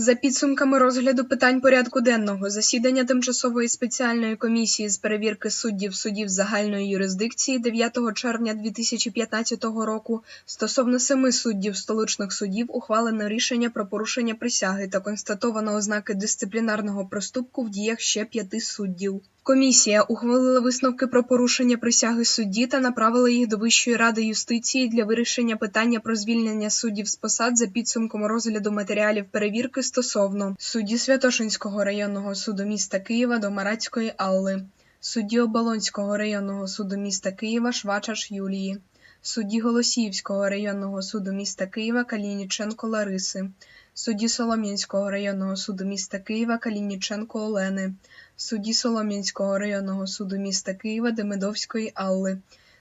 За підсумками розгляду питань порядку денного засідання тимчасової спеціальної комісії з перевірки суддів судів загальної юрисдикції 9 червня 2015 року стосовно семи суддів столичних судів ухвалено рішення про порушення присяги та констатовано ознаки дисциплінарного проступку в діях ще п'яти суддів. Комісія ухвалила висновки про порушення присяги судді та направила їх до Вищої ради юстиції для вирішення питання про звільнення суддів з посад за підсумком розгляду матеріалів перевірки стосовно судді Святошинського районного суду міста Києва до Маратської Алли, судді Оболонського районного суду міста Києва Швачаш Юлії, судді Голосіївського районного суду міста Києва Калініченко Лариси, судді Солом'янського районного суду міста Києва Калініченко Олени, судді Солом'янського районного суду міста Києва Демидовської Алли,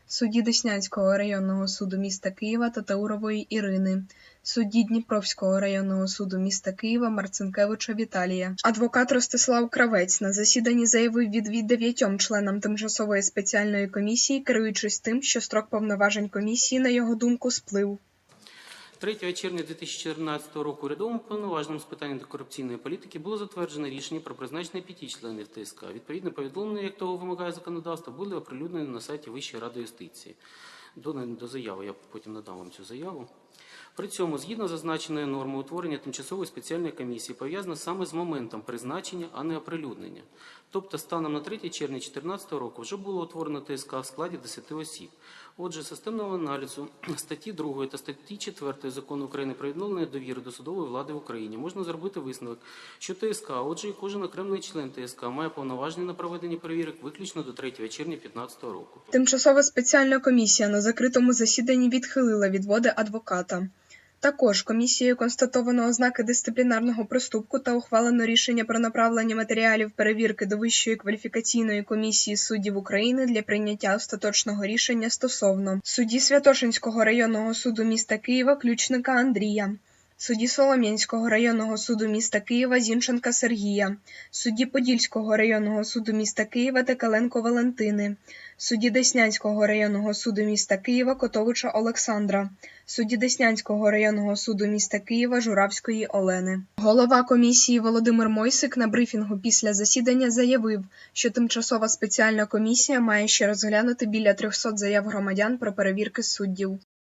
судді Деснянського районного суду міста Києва Татаурової Ірини, судді Дніпровського районного суду міста Києва Марцинкевича Віталія. Адвокат Ростислав Кравець на засіданні заявив відвід дев'ятьом членам тимчасової спеціальної комісії, керуючись тим, що строк повноважень комісії, на його думку, сплив. 3 червня 2014 року урядовим повноважним з питань антикорупційної політики було затверджено рішення про призначення п'яти членів ТСК. Відповідне повідомлення, як того вимагає законодавство, були оприлюднені на сайті Вищої ради юстиції. До, до заяви я потім надам вам цю заяву. При цьому, згідно зазначеної норми, утворення тимчасової спеціальної комісії пов'язане саме з моментом призначення, а не оприлюднення. Тобто, станом на 3 червня 2014 року вже було утворено ТСК в складі 10 осіб. Отже, системного аналізу статті 2 та статті 4 закону України про відновлення довіри до судової влади в Україні можна зробити висновок, що ТСК, отже, і кожен окремий член ТСК має повноваження на проведення перевірок виключно до 3 червня 2015 року. Тимчасова спеціальна комісія на закритому засіданні відхилила відводи адвоката. Також комісією констатовано ознаки дисциплінарного проступку та ухвалено рішення про направлення матеріалів перевірки до Вищої кваліфікаційної комісії суддів України для прийняття остаточного рішення стосовно судді Святошинського районного суду міста Києва Ключника Андрія, судді Солом'янського районного суду міста Києва Зінченка Сергія, судді Подільського районного суду міста Києва Текаленко Валентини, судді Деснянського районного суду міста Києва Котовича Олександра, судді Деснянського районного суду міста Києва Журавської Олени. Голова комісії Володимир Мойсик на брифінгу після засідання заявив, що тимчасова спеціальна комісія має ще розглянути біля 300 заяв громадян про перевірки суддів.